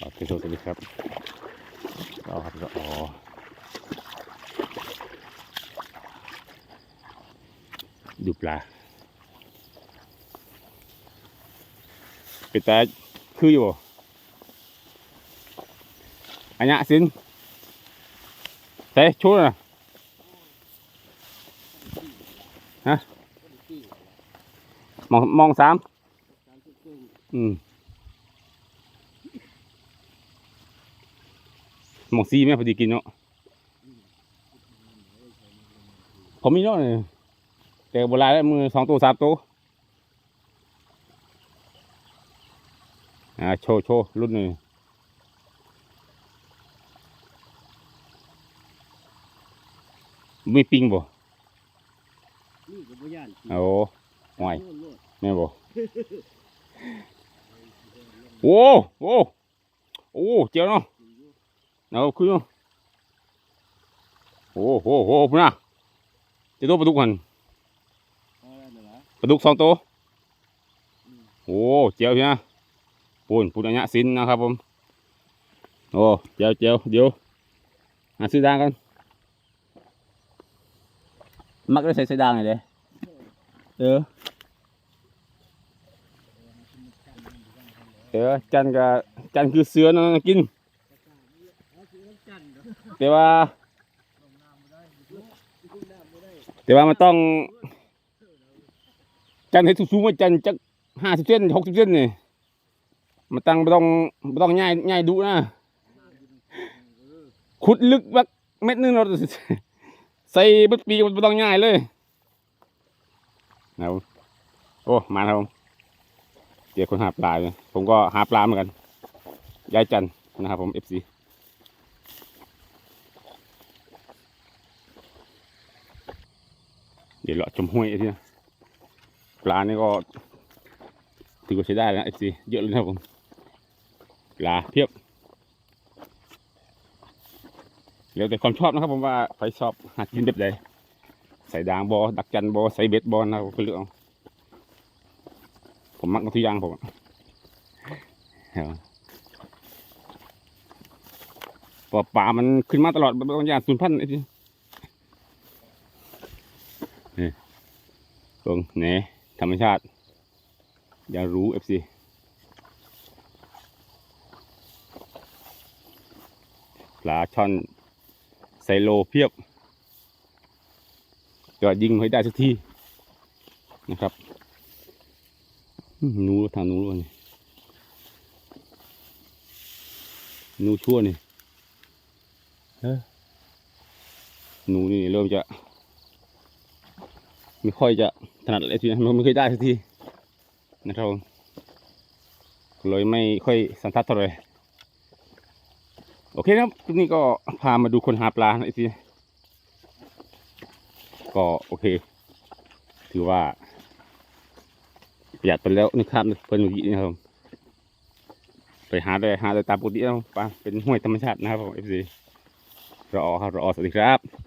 อ๋อเป็นโซนสวัสดีครับอ๋อครับอ๋อดูปลาเป็นแต่คืออยู่อันนี้สินเต้ช่วยน่อยฮะมองมองสามอืม หมองซีไหมพอดีกินเนาะผมมีเนาะเนี่ยแต่โบราณแล้วมือสองตัวสามตัวอ่าโชว์โชว์รุ่นหนึ่งมีปิงบ่นี่ก็บ่ย่านโอ้ห่วยโน่นโน่นแม่บ่โอ้โอ้โอ้เจียวเนาะ เอาคุยเนาะโอ้โหโหพุ่นน่ะเจะตัวปลาดุกหันเอาแล้วเดี๋ยวนะปลาดุกสองตัวโอ้เจียวใช่ไหมปูนปูนอันยะสินนะครับผมโอ้เจียวเจียวเดี๋ยวหาซื้อด่างกันมักได้ใส่ใส่ด่างเลยเด้เออเออจันกับจันคือเสือนั่นนะกิน เอาสิเอาจันทร์เด้อ แต่ว่า แต่ว่ามันต้อง จันให้สูงๆว่าจันจักห้าสิบเซนหกสิบเซนนี่มันตั้งไม่ต้องไม่ต้องง่ายง่ายดุนะขุดลึกบักเม็ดนึงเราใส่บึกปีกมันไม่ต้องง่ายเลยนะโอ้มาครับผมเดี๋ยวคนหาปลาเลยผมก็หาปลาเหมือนกันยายจันนะครับผมเอฟซี ดี๋ยวเราชมห้วยไอ้ที่นะปลานี่ก็ถือว่าใช้ได้แล้วเอฟซีเยอะเลยนะผมปลาเพียบเดี๋ยวแต่ความชอบนะครับผมว่าใครชอบหากินแบบใดใส่ดางบอดักจันบอใส่เบ็ดบอนะครับก็เลือกเอาผมมักทุกอย่างผมเอาเพอป่ามันขึ้นมาตลอดบางอย่างสูญพันธุ์ไอ้ที่ ตรงแหนธรรมชาติ อย่ารู้เอฟซีปลาช่อนไซโลเพียบจอดยิงให้ได้สักทีนะครับหนูทางหนูลยนี่หนูชั่วนี่หนูนี่เริ่มจะ ไม่ค่อยจะถนัดอะไรทีนะไม่ค่อยได้สักทีนะครับเลยไม่ค่อยสันทัดเท่าไหร่โอเคครับคลิปนี้ก็พามาดูคนหาปลาไอ้ทีก็โอเค ถือว่าประหยัดไปแล้วนึกครับเป็นเมื่อกี้นะครับไปหาได้หาได้ตามปกติแล้วปลาเป็นห้วยธรรมชาตินะครับผมเอฟซีรอครับรอสวัสดีครับ